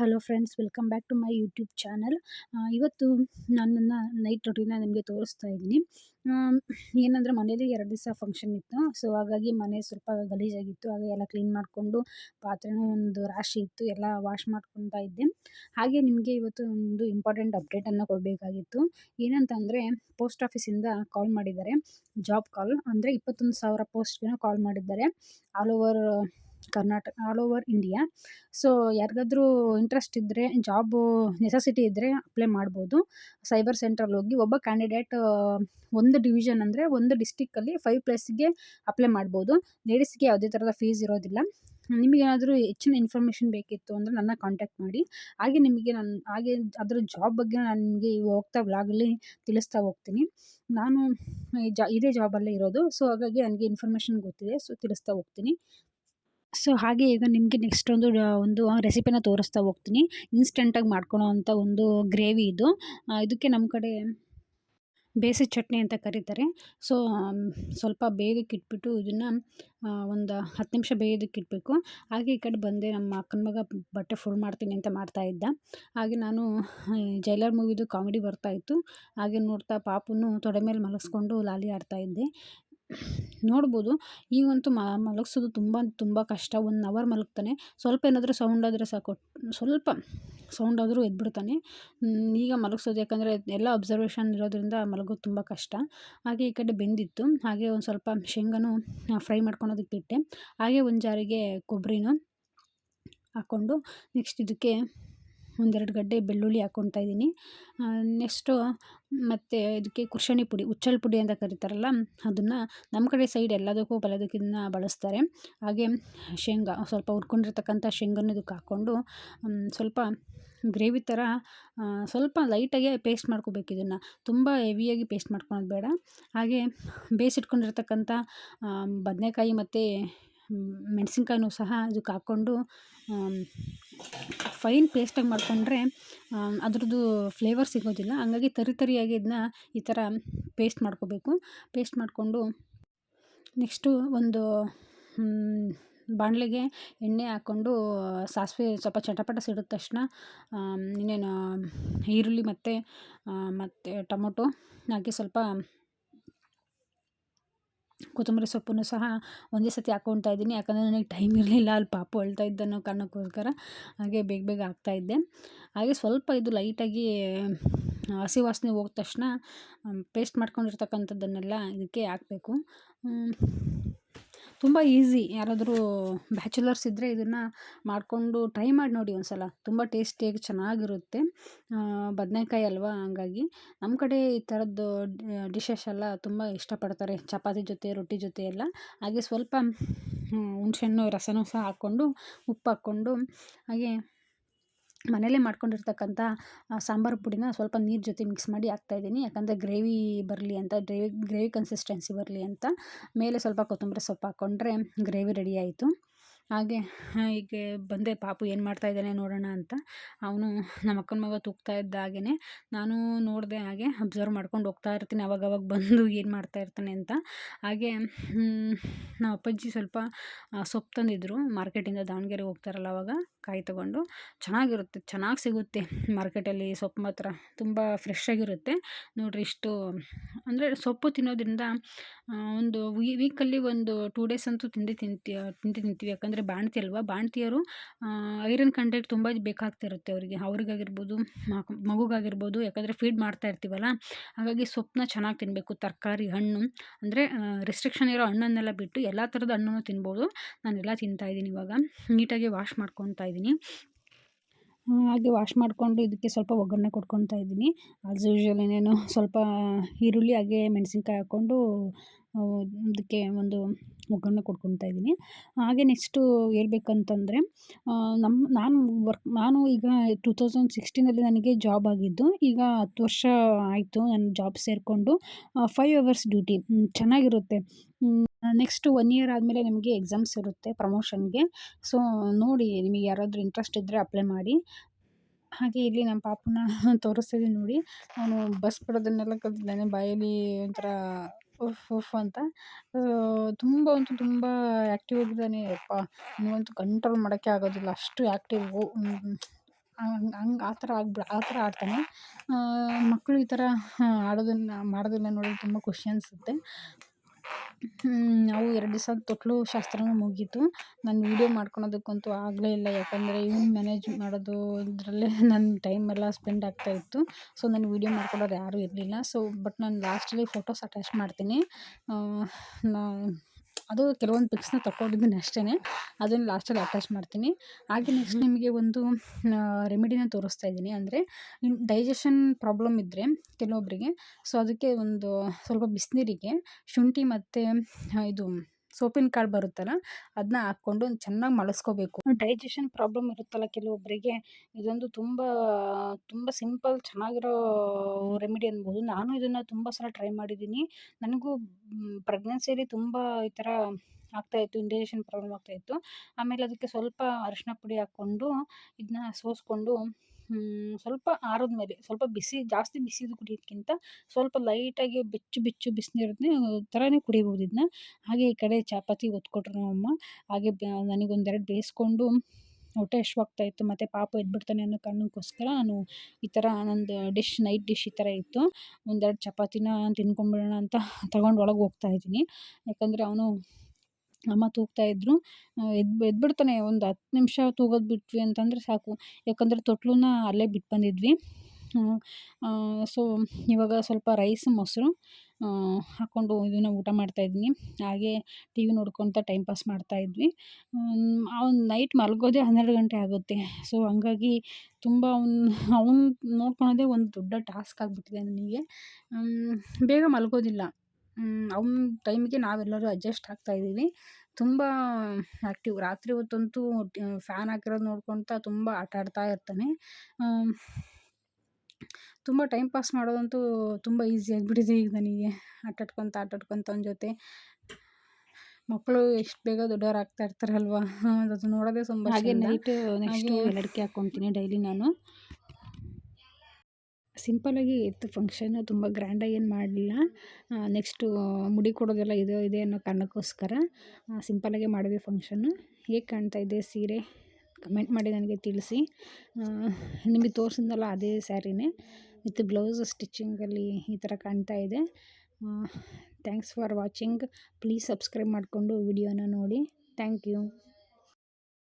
Hello friends welcome back to my YouTube channel ಇವತ್ತು ನನ್ನನ್ನು ನನ್ನ ನೈಟ್ ರೊಟೀನ ನಿಮಗೆ ತೋರಿಸ್ತಾ ಇದ್ದೀನಿ. ಏನಂದರೆ ಮನೇಲಿ ಎರಡು ದಿವಸ ಫಂಕ್ಷನ್ ಇತ್ತು. ಸೊ ಹಾಗಾಗಿ ಮನೆ ಸ್ವಲ್ಪ ಗಲೀಜಾಗಿತ್ತು. ಹಾಗೆ ಎಲ್ಲ ಕ್ಲೀನ್ ಮಾಡಿಕೊಂಡು ಪಾತ್ರೆನೂ ಒಂದು ರಾಶಿ ಇತ್ತು. ಎಲ್ಲ ವಾಶ್ ಮಾಡ್ಕೊತಾ ಇದ್ದೆ. ಹಾಗೆ ನಿಮಗೆ ಇವತ್ತು ಒಂದು ಇಂಪಾರ್ಟೆಂಟ್ ಅಪ್ಡೇಟನ್ನು ಕೊಡಬೇಕಾಗಿತ್ತು. ಏನಂತಂದರೆ ಪೋಸ್ಟ್ ಆಫೀಸಿಂದ ಕಾಲ್ ಮಾಡಿದ್ದಾರೆ. ಜಾಬ್ ಕಾಲ್ ಅಂದರೆ ಇಪ್ಪತ್ತೊಂದು ಸಾವಿರ ಪೋಸ್ಟ್ಗೆ ಕಾಲ್ ಮಾಡಿದ್ದಾರೆ. All over Karnataka all over India so ಯಾರಿಗಾದ್ರೂ ಇಂಟ್ರೆಸ್ಟ್ ಇದ್ದರೆ ಜಾಬು ನೆಸಸಿಟಿ ಇದ್ದರೆ ಅಪ್ಲೈ ಮಾಡ್ಬೋದು. ಸೈಬರ್ ಸೆಂಟ್ರಲ್ಲಿ ಹೋಗಿ ಒಬ್ಬ ಕ್ಯಾಂಡಿಡೇಟ್ ಒಂದು ಡಿವಿಷನ್ ಅಂದರೆ ಒಂದು ಡಿಸ್ಟಿಕ್ಕಲ್ಲಿ ಫೈವ್ ಪ್ಲೇಸ್ಗೆ ಅಪ್ಲೈ ಮಾಡ್ಬೋದು. ಲೇಡೀಸ್ಗೆ ಯಾವುದೇ ಥರದ ಫೀಸ್ ಇರೋದಿಲ್ಲ. ನಿಮಗೇನಾದರೂ ಹೆಚ್ಚಿನ ಇನ್ಫಾರ್ಮೇಷನ್ ಬೇಕಿತ್ತು ಅಂದರೆ ನನ್ನ ಕಾಂಟ್ಯಾಕ್ಟ್ ಮಾಡಿ. ಹಾಗೆ ನಿಮಗೆ ನಾನು, ಹಾಗೆ ಅದರ ಜಾಬ್ ಬಗ್ಗೆ ನಾನು ನಿಮಗೆ ಹೋಗ್ತಾ ವ್ಲಾಗಲ್ಲಿ ತಿಳಿಸ್ತಾ ಹೋಗ್ತೀನಿ. ನಾನು ಜಾ, ಇದೇ ಜಾಬಲ್ಲೇ ಇರೋದು. ಸೊ ಹಾಗಾಗಿ ನನಗೆ ಇನ್ಫಾರ್ಮೇಷನ್ ಗೊತ್ತಿದೆ. ಸೊ ತಿಳಿಸ್ತಾ ಹೋಗ್ತೀನಿ. ಸೊ ಹಾಗೆ ಈಗ ನಿಮಗೆ ನೆಕ್ಸ್ಟ್ ಒಂದು ಒಂದು ರೆಸಿಪಿನ ತೋರಿಸ್ತಾ ಹೋಗ್ತೀನಿ. ಇನ್ಸ್ಟೆಂಟಾಗಿ ಮಾಡ್ಕೊಳೋ ಅಂಥ ಒಂದು ಗ್ರೇವಿ ಇದು. ಇದಕ್ಕೆ ನಮ್ಮ ಕಡೆ ಬೇಸಿ ಚಟ್ನಿ ಅಂತ ಕರೀತಾರೆ. ಸೊ ಸ್ವಲ್ಪ ಬೇಯೋದಕ್ಕೆ ಇಟ್ಬಿಟ್ಟು ಇದನ್ನು ಒಂದು ಹತ್ತು ನಿಮಿಷ ಬೇಯೋದಕ್ಕೆ ಇಟ್ಬೇಕು. ಹಾಗೆ ಈ ಕಡೆ ಬಂದೆ ನಮ್ಮ ಅಕ್ಕನ ಮಗ ಬಟ್ಟೆ ಫುಲ್ ಮಾಡ್ತೀನಿ ಅಂತ ಮಾಡ್ತಾ ಇದ್ದ. ಹಾಗೆ ನಾನು ಜೈಲರ್ ಮೂವಿದು ಕಾಮಿಡಿ ಬರ್ತಾಯಿತ್ತು ಹಾಗೆ ನೋಡ್ತಾ ಪಾಪುನು ತೊಡೆ ಮೇಲೆ ಮಲಗಿಸ್ಕೊಂಡು ಲಾಲಿ ಆಡ್ತಾ ಇದ್ದೆ. ನೋಡ್ಬೋದು. ಈಗಂತೂ ಮಲಗಿಸೋದು ತುಂಬ ತುಂಬ ಕಷ್ಟ. ಒನ್ ಅವರ್ ಮಲಗ್ತಾನೆ. ಸ್ವಲ್ಪ ಏನಾದರೂ ಸೌಂಡ್ ಆದರೆ ಸಾಕು. ಸ್ವಲ್ಪ ಸೌಂಡ್ ಆದರೂ ಎದ್ಬಿಡ್ತಾನೆ. ಈಗ ಮಲಗಿಸೋದು ಯಾಕಂದರೆ ಎಲ್ಲ ಅಬ್ಸರ್ವೇಷನ್ ಇರೋದ್ರಿಂದ ಮಲಗೋದು ತುಂಬ ಕಷ್ಟ. ಹಾಗೆ ಈ ಕಡೆ ಬೆಂದಿತ್ತು. ಹಾಗೆ ಒಂದು ಸ್ವಲ್ಪ ಶೇಂಗಾನು ಫ್ರೈ ಮಾಡ್ಕೊಳೋದಕ್ಕೆ ಬಿಟ್ಟೆ. ಹಾಗೆ ಒಂದು ಜಾರಿಗೆ ಕೊಬ್ಬರಿನೂ ಹಾಕ್ಕೊಂಡು ನೆಕ್ಸ್ಟ್ ಇದಕ್ಕೆ ಒಂದೆರಡು ಗಡ್ಡೆ ಬೆಳ್ಳುಳ್ಳಿ ಹಾಕ್ಕೊತಾ ಇದ್ದೀನಿ. ನೆಕ್ಸ್ಟು ಮತ್ತು ಇದಕ್ಕೆ ಕುರ್ಷಣಿ ಪುಡಿ, ಉಚ್ಚಲ್ ಪುಡಿ ಅಂತ ಕರೀತಾರಲ್ಲ, ಅದನ್ನು ನಮ್ಮ ಕಡೆ ಸೈಡ್ ಎಲ್ಲದಕ್ಕೂ ಬಲದಕ್ಕೆ ಬಳಸ್ತಾರೆ. ಹಾಗೆ ಶೇಂಗಾ, ಸ್ವಲ್ಪ ಹುರ್ಕೊಂಡಿರ್ತಕ್ಕಂಥ ಶೇಂಗನ್ನು ಇದಕ್ಕೆ ಹಾಕ್ಕೊಂಡು ಸ್ವಲ್ಪ ಗ್ರೇವಿ ಥರ ಸ್ವಲ್ಪ ಲೈಟಾಗೆ ಪೇಸ್ಟ್ ಮಾಡ್ಕೋಬೇಕು ಇದನ್ನು. ತುಂಬ ಹೆವಿಯಾಗಿ ಪೇಸ್ಟ್ ಮಾಡ್ಕೊಳೋದು ಬೇಡ. ಹಾಗೆ ಬೇಯಿಸಿಟ್ಕೊಂಡಿರ್ತಕ್ಕಂಥ ಬದನೇಕಾಯಿ ಮತ್ತು ಮೆಣಸಿನ್ಕಾಯಿನೂ ಸಹ ಇದಕ್ಕೆ ಹಾಕ್ಕೊಂಡು ಫೈನ್ ಪೇಸ್ಟಾಗಿ ಮಾಡಿಕೊಂಡ್ರೆ ಅದ್ರದ್ದು ಫ್ಲೇವರ್ ಸಿಗೋದಿಲ್ಲ. ಹಂಗಾಗಿ ತರಿ ತರಿಯಾಗಿ ಇದನ್ನ ಈ ಥರ ಪೇಸ್ಟ್ ಮಾಡ್ಕೋಬೇಕು. ಪೇಸ್ಟ್ ಮಾಡಿಕೊಂಡು ನೆಕ್ಸ್ಟು ಒಂದು ಬಾಣಲೆಗೆ ಎಣ್ಣೆ ಹಾಕ್ಕೊಂಡು, ಸಾಸಿವೆ ಸ್ವಲ್ಪ ಚಟಪಟ ಸಿಡಿದ ತಕ್ಷಣ ಇನ್ನೇನು ಈರುಳ್ಳಿ ಮತ್ತು ಮತ್ತು ಟೊಮೊಟೊ ಹಾಕಿ ಸ್ವಲ್ಪ ಕೊತ್ತಂಬರಿ ಸೊಪ್ಪನ್ನು ಸಹ ಒಂದೇ ಸತಿ ಹಾಕ್ಕೊತಾ ಇದ್ದೀನಿ. ಯಾಕಂದರೆ ನನಗೆ ಟೈಮ್ ಇರಲಿಲ್ಲ, ಅಲ್ಲಿ ಪಾಪು ಅಳ್ತಾ ಇದ್ದ ಅನ್ನೋ ಕಾರಣಕ್ಕೋಸ್ಕರ ಹಾಗೆ ಬೇಗ ಬೇಗ ಹಾಕ್ತಾಯಿದ್ದೆ ಹಾಗೆ ಸ್ವಲ್ಪ ಇದು ಲೈಟಾಗಿ ಹಸಿ ವಾಸನೆ ಹೋದ ತಕ್ಷಣ ಪೇಸ್ಟ್ ಮಾಡ್ಕೊಂಡಿರ್ತಕ್ಕಂಥದ್ದನ್ನೆಲ್ಲ ಇದಕ್ಕೆ ಹಾಕಬೇಕು. ತುಂಬ ಈಸಿ. ಯಾರಾದರೂ ಬ್ಯಾಚುಲರ್ಸ್ ಇದ್ದರೆ ಇದನ್ನು ಮಾಡಿಕೊಂಡು ಟ್ರೈ ಮಾಡಿ ನೋಡಿ ಒಂದು ಸಲ ತುಂಬ ಟೇಸ್ಟಿಯಾಗಿ ಚೆನ್ನಾಗಿರುತ್ತೆ. ಬದನೇಕಾಯಿ ಅಲ್ವಾ ಹಂಗಾಗಿ. ನಮ್ಮ ಕಡೆ ಈ ಥರದ್ದು ಡಿಶಸ್ ಎಲ್ಲ ತುಂಬ ಇಷ್ಟಪಡ್ತಾರೆ. ಚಪಾತಿ ಜೊತೆ, ರೊಟ್ಟಿ ಜೊತೆ ಎಲ್ಲ. ಹಾಗೆ ಸ್ವಲ್ಪ ಹುಣ್ಸೆಹಣ್ಣು, ರಸನೂ ಸಹ ಹಾಕ್ಕೊಂಡು ಉಪ್ಪು ಹಾಕ್ಕೊಂಡು ಹಾಗೆ ಮನೇಲೇ ಮಾಡ್ಕೊಂಡಿರ್ತಕ್ಕಂಥ ಸಾಂಬಾರು ಪುಡಿನ ಸ್ವಲ್ಪ ನೀರು ಜೊತೆ ಮಿಕ್ಸ್ ಮಾಡಿ ಹಾಕ್ತಾಯಿದ್ದೀನಿ ಯಾಕಂದರೆ ಗ್ರೇವಿ ಬರಲಿ ಅಂತ ಗ್ರೇವಿ ಗ್ರೇವಿ ಕನ್ಸಿಸ್ಟೆನ್ಸಿ ಬರಲಿ ಅಂತ. ಮೇಲೆ ಸ್ವಲ್ಪ ಕೊತ್ತಂಬರಿ ಸೊಪ್ಪು ಹಾಕ್ಕೊಂಡ್ರೆ ಗ್ರೇವಿ ರೆಡಿ ಆಯಿತು. ಹಾಗೆ ಹೀಗೆ ಬಂದೆ, ಪಾಪು ಏನು ಮಾಡ್ತಾ ಇದ್ದಾನೆ ನೋಡೋಣ ಅಂತ. ಅವನು ನಮ್ಮ ಅಕ್ಕನ ಮಗ ತೂಗ್ತಾ ಇದ್ದ ಹಾಗೆಯೇ ನಾನು ನೋಡಿದೆ ಹಾಗೆ ಅಬ್ಸರ್ವ್ ಮಾಡ್ಕೊಂಡು ಹೋಗ್ತಾ ಇರ್ತೀನಿ, ಅವಾಗವಾಗ ಬಂದು ಏನು ಮಾಡ್ತಾ ಇರ್ತಾನೆ ಅಂತ. ಹಾಗೆ ನಮ್ಮ ಅಪ್ಪಾಜಿ ಸ್ವಲ್ಪ ಸೊಪ್ಪು ತಂದಿದ್ದರು ಮಾರ್ಕೆಟಿಂದ ದಾವಣಗೆರೆಗೆ ಹೋಗ್ತಾರಲ್ಲ ಅವಾಗ, ಕಾಯಿ ತೊಗೊಂಡು. ಚೆನ್ನಾಗಿರುತ್ತೆ, ಚೆನ್ನಾಗಿ ಸಿಗುತ್ತೆ ಮಾರ್ಕೆಟಲ್ಲಿ ಸೊಪ್ಪು ಮಾತ್ರ. ತುಂಬ ಫ್ರೆಶ್ ಆಗಿರುತ್ತೆ. ನೋಡಿರಿ ಇಷ್ಟು, ಅಂದರೆ ಸೊಪ್ಪು ತಿನ್ನೋದ್ರಿಂದ ಒಂದು ವೀಕಲ್ಲಿ ಒಂದು ಟೂ ಡೇಸ್ ಅಂತೂ ತಿಂದೇ ತಿಂತೀವಿ ತಿಂದೇ ತಿಂತೀವಿ. ಯಾಕಂದರೆ ಬಾಣ್ತಿ ಅಲ್ವಾ? ಬಾಣ್ತಿಯರು ಐರನ್ ಕಂಟೆಂಟ್ ತುಂಬ ಬೇಕಾಗ್ತಿರುತ್ತೆ ಅವರಿಗೆ. ಅವ್ರಿಗಾಗಿರ್ಬೋದು ಮಗುಗಾಗಿರ್ಬೋದು, ಯಾಕಂದರೆ ಫೀಡ್ ಮಾಡ್ತಾ ಇರ್ತೀವಲ್ಲ, ಹಾಗಾಗಿ ಸೊಪ್ಪನ್ನ ಚೆನ್ನಾಗಿ ತಿನ್ನಬೇಕು ತರಕಾರಿ, ಹಣ್ಣು, ಅಂದರೆ ರೆಸ್ಟ್ರಿಕ್ಷನ್ ಇರೋ ಹಣ್ಣನ್ನೆಲ್ಲ ಬಿಟ್ಟು ಎಲ್ಲ ಥರದ ಹಣ್ಣನ್ನು ತಿನ್ಬೋದು. ನಾನೆಲ್ಲ ತಿಂತಾಯಿದ್ದೀನಿ ಇವಾಗ. ನೀಟಾಗಿ ವಾಶ್ ಮಾಡ್ಕೊತಾ ಇದ್ದೀನಿ. ಹಾಗೆ ವಾಶ್ ಮಾಡಿಕೊಂಡು ಇದಕ್ಕೆ ಸ್ವಲ್ಪ ಒಗ್ಗರಣೆ ಕೊಟ್ಕೊತಾ ಇದ್ದೀನಿ. ಆಸ್ ಯೂಶ್ವಲ್ ಏನೇನು ಸ್ವಲ್ಪ ಈರುಳ್ಳಿ, ಹಾಗೆ ಮೆಣಸಿನ್ಕಾಯಿ ಹಾಕ್ಕೊಂಡು ಇದಕ್ಕೆ ಒಂದು ಒಗ್ಗರಣೆ ಕೊಟ್ಕೊತಾ ಇದ್ದೀನಿ. ಹಾಗೆ ನೆಕ್ಸ್ಟು ಹೇಳ್ಬೇಕಂತಂದರೆ ನಮ್ಮ ನಾನು ವರ್ಕ್ ನಾನು ಈಗ ಟೂ ತೌಸಂಡ್ ಸಿಕ್ಸ್ಟೀನಲ್ಲಿ ನನಗೆ ಜಾಬ್ ಆಗಿದ್ದು, ಈಗ ಹತ್ತು ವರ್ಷ ಆಯಿತು ನಾನು ಜಾಬ್ ಸೇರಿಕೊಂಡು ಫೈವ್ ಅವರ್ಸ್ ಡ್ಯೂಟಿ ಚೆನ್ನಾಗಿರುತ್ತೆ. ನೆಕ್ಸ್ಟ್ ಒನ್ ಇಯರ್ ಆದಮೇಲೆ ನಿಮಗೆ ಎಕ್ಸಾಮ್ಸ್ ಇರುತ್ತೆ ಪ್ರಮೋಷನ್ಗೆ ಸೊ ನೋಡಿ ನಿಮಗೆ ಯಾರಾದರೂ ಇಂಟ್ರೆಸ್ಟ್ ಇದ್ದರೆ ಅಪ್ಲೈ ಮಾಡಿ. ಹಾಗೆ ಇಲ್ಲಿ ನಮ್ಮ ಪಾಪನ ತೋರಿಸ್ತಿದ್ದೀನಿ ನೋಡಿ. ಅವನು ಬಸ್ ಬಿಡೋದನ್ನೆಲ್ಲ ಕಲ್ತಿದ್ದಾನೆ, ಬಾಯಲ್ಲಿ ಒಂಥರ ಉಫ್ ಉಫ್ ಅಂತ. ತುಂಬ ಅಂತೂ ತುಂಬ ಆ್ಯಕ್ಟಿವ್ ಆಗಿದ್ದಾನೆ. ಯಪ್ಪ ನನಗಂತೂ ಕಂಟ್ರೋಲ್ ಮಾಡೋಕ್ಕೆ ಆಗೋದಿಲ್ಲ. ಅಷ್ಟು ಆ್ಯಕ್ಟಿವು ಹಂಗೆ ಆ ಥರ ಆಗ್ಬಿ ಆ ಥರ ಆಡ್ತಾನೆ ಮಕ್ಕಳು ಈ ಥರ ಆಡೋದನ್ನು, ಮಾಡೋದನ್ನ ನೋಡಿದ್ರೆ ತುಂಬ ಖುಷಿ ಅನಿಸುತ್ತೆ. ನಾವು ಎರಡು ದಿವಸ ತೊಟ್ಲು ಶಾಸ್ತ್ರನೂ ಮುಗೀತು. ನಾನು ವೀಡಿಯೋ ಮಾಡ್ಕೊಳೋದಕ್ಕಂತೂ ಆಗಲೇ ಇಲ್ಲ. ಯಾಕಂದರೆ ಇವ್ನು ಮ್ಯಾನೇಜ್ ಮಾಡೋದು ಇದರಲ್ಲೇ ನನ್ನ ಟೈಮ್ ಎಲ್ಲ ಸ್ಪೆಂಡ್ ಆಗ್ತಾಯಿತ್ತು ಸೊ ನಾನು ವೀಡಿಯೋ ಮಾಡ್ಕೊಳೋರು ಯಾರೂ ಇರಲಿಲ್ಲ. ಸೊ ಬಟ್ ನಾನು ಲಾಸ್ಟಲ್ಲಿ ಫೋಟೋಸ್ ಅಟ್ಯಾಚ್ ಮಾಡ್ತೀನಿ. ನಾ ಅದು ಕೆಲವೊಂದು ಪಿಕ್ಸ್ನ ತಗೊಂಡಿದ್ದೀನಿ ಅಷ್ಟೇ ಅದನ್ನು ಲಾಸ್ಟಲ್ಲಿ ಅಟ್ಯಾಚ್ ಮಾಡ್ತೀನಿ. ಹಾಗೆ ನೆಕ್ಸ್ಟ್ ನಿಮಗೆ ಒಂದು ರೆಮಿಡಿನ ತೋರಿಸ್ತಾ ಇದ್ದೀನಿ. ಅಂದರೆ ಡೈಜೆಷನ್ ಪ್ರಾಬ್ಲಮ್ ಇದ್ದರೆ ಕೆಲವೊಬ್ಬರಿಗೆ ಸೊ ಅದಕ್ಕೆ ಒಂದು ಸ್ವಲ್ಪ ಬಿಸಿನೀರಿಗೆ ಶುಂಠಿ ಮತ್ತು ಇದು ಸೋಪಿನ ಕಾಳು ಬರುತ್ತಲ್ಲ ಅದನ್ನ ಹಾಕ್ಕೊಂಡು ಚೆನ್ನಾಗಿ ಮಳಸ್ಕೋಬೇಕು ಡೈಜೆಷನ್ ಪ್ರಾಬ್ಲಮ್ ಇರುತ್ತಲ್ಲ ಕೆಲವೊಬ್ಬರಿಗೆ ಇದೊಂದು ತುಂಬ ತುಂಬ ಸಿಂಪಲ್ ಚೆನ್ನಾಗಿರೋ ರೆಮಿಡಿ ಅನ್ಬೋದು. ನಾನು ಇದನ್ನು ತುಂಬ ಸಲ ಟ್ರೈ ಮಾಡಿದ್ದೀನಿ. ನನಗೂ ಪ್ರೆಗ್ನೆನ್ಸಿಯಲ್ಲಿ ತುಂಬ ಈ ಥರ ಆಗ್ತಾಯಿತ್ತು ಇಂಡೈಜೆಷನ್ ಪ್ರಾಬ್ಲಮ್ ಆಗ್ತಾಯಿತ್ತು ಆಮೇಲೆ ಅದಕ್ಕೆ ಸ್ವಲ್ಪ ಅರಿಶಿನ ಪುಡಿ ಹಾಕ್ಕೊಂಡು, ಇದನ್ನ ಸೋಸಿಕೊಂಡು ಸ್ವಲ್ಪ ಆರದ ಮೇಲೆ, ಸ್ವಲ್ಪ ಬಿಸಿ, ಜಾಸ್ತಿ ಬಿಸಿದು ಕುಡಿಯೋದ್ಕಿಂತ ಸ್ವಲ್ಪ ಲೈಟಾಗಿ ಬೆಚ್ಚು ಬೆಚ್ಚು ಬಿಸಿನೀರನ್ನೇ ಥರನೇ ಕುಡಿಬೋದು ಇದನ್ನ ಹಾಗೆ ಈ ಕಡೆ ಚಪಾತಿ ಒತ್ಕೊಟ್ರು ನಮ್ಮಮ್ಮ ಹಾಗೆ ನನಗೆ ಒಂದೆರಡು ಬೇಯಿಸ್ಕೊಂಡು ಹೊಟ್ಟೆ ಹಶ್ವಾಗ್ತಾಯಿತ್ತು ಮತ್ತು ಪಾಪ ಎದ್ಬಿಡ್ತಾನೆ ಅನ್ನೋ ಕಾರಣಕ್ಕೋಸ್ಕರ ನಾನು ಈ ಥರ ನಂದು ಡಿಶ್, ನೈಟ್ ಡಿಶ್ ಈ ಥರ ಇತ್ತು. ಒಂದೆರಡು ಚಪಾತಿನ ತಿನ್ಕೊಂಬಿಡೋಣ ಅಂತ ತಗೊಂಡು ಒಳಗೆ ಹೋಗ್ತಾ ಇದ್ದೀನಿ. ಯಾಕಂದರೆ ಅವನು ಅಮ್ಮ ಇದ್ದರು ಎದ್ದು ಎದ್ಬಿಡ್ತಾನೆ ಒಂದು ಹತ್ತು ನಿಮಿಷ ತೂಗೋದು ಬಿಟ್ವಿ ಅಂತಂದರೆ ಸಾಕು. ಯಾಕಂದರೆ ತೊಟ್ಲನ್ನ ಅಲ್ಲೇ ಬಿಟ್ಟು ಬಂದಿದ್ವಿ. ಸೊ, ಇವಾಗ ಸ್ವಲ್ಪ ರೈಸ್, ಮೊಸರು ಹಾಕ್ಕೊಂಡು ಇದನ್ನು ಊಟ ಮಾಡ್ತಾಯಿದ್ದೀನಿ ಹಾಗೆ ಟಿ ವಿ ನೋಡ್ಕೊತ ಟೈಮ್ ಪಾಸ್ ಮಾಡ್ತಾಯಿದ್ವಿ ಅವ್ನು ನೈಟ್ ಮಲಗೋದೇ ಹನ್ನೆರಡು ಗಂಟೆ ಆಗುತ್ತೆ. ಸೊ, ಹಂಗಾಗಿ ತುಂಬ ಅವ್ನು ಅವ್ನು ನೋಡ್ಕೊಳೋದೇ ಒಂದು ದೊಡ್ಡ ಟಾಸ್ಕ್ ಆಗಿಬಿಟ್ಟಿದೆ ನನಗೆ. ಬೇಗ ಮಲಗೋದಿಲ್ಲ. ಅವ್ನ ಟೈಮಿಗೆ ನಾವೆಲ್ಲರೂ ಅಡ್ಜಸ್ಟ್ ಆಗ್ತಾಯಿದ್ದೀವಿ ತುಂಬ ಆ್ಯಕ್ಟಿವ್ ರಾತ್ರಿ ಹೊತ್ತಂತೂ ಫ್ಯಾನ್ ಹಾಕಿರೋದು ನೋಡ್ಕೊತ ತುಂಬ ಆಟ ಆಡ್ತಾ ಇರ್ತಾನೆ. ತುಂಬ ಟೈಮ್ ಪಾಸ್ ಮಾಡೋದಂತೂ ತುಂಬ ಈಸಿ ಆಗಿಬಿಟ್ಟಿದೆ ಈಗ ನನಗೆ. ಆಟಾಡ್ಕೊತ ಆಟಾಡ್ಕೊತ ಅವನ ಜೊತೆ. ಮಕ್ಕಳು ಎಷ್ಟು ಬೇಗ ದೊಡ್ಡವ್ರು ಆಗ್ತಾ ಇರ್ತಾರಲ್ವಾ ಅದು ನೋಡೋದೇ ತುಂಬ ಹಾಗೆ ನೈಟ್ ನೆಕ್ಸ್ಟು ಲಡಿಕೆ ಹಾಕ್ಕೊತೀನಿ ಡೈಲಿ ನಾನು. ಸಿಂಪಲ್ಲಾಗಿ ಇತ್ತು ಫಂಕ್ಷನ್ನು ತುಂಬ ಗ್ರ್ಯಾಂಡಾಗಿ ಏನು ಮಾಡಲಿಲ್ಲ. ನೆಕ್ಸ್ಟು ಮುಡಿ ಕೊಡೋದೆಲ್ಲ ಇದೆ ಇದೆ ಅನ್ನೋ ಕಾರಣಕ್ಕೋಸ್ಕರ ಸಿಂಪಲ್ಲಾಗೆ ಮಾಡಿದ್ವಿ ಫಂಕ್ಷನ್ನು ಹೇಗೆ ಕಾಣ್ತಾ ಇದೆ ಸೀರೆ? ಕಮೆಂಟ್ ಮಾಡಿ ನನಗೆ ತಿಳಿಸಿ. ನಿಮಗೆ ತೋರಿಸಿದ್ನಲ್ಲ ಅದೇ ಸ್ಯಾರಿನೇ. ವಿತ್ ಬ್ಲೌಸ್ ಸ್ಟಿಚಿಂಗಲ್ಲಿ ಈ ಥರ ಕಾಣ್ತಾ ಇದೆ. Thanks for watching please subscribe ಮಾಡಿಕೊಂಡು ವಿಡಿಯೋನ ನೋಡಿ. Thank you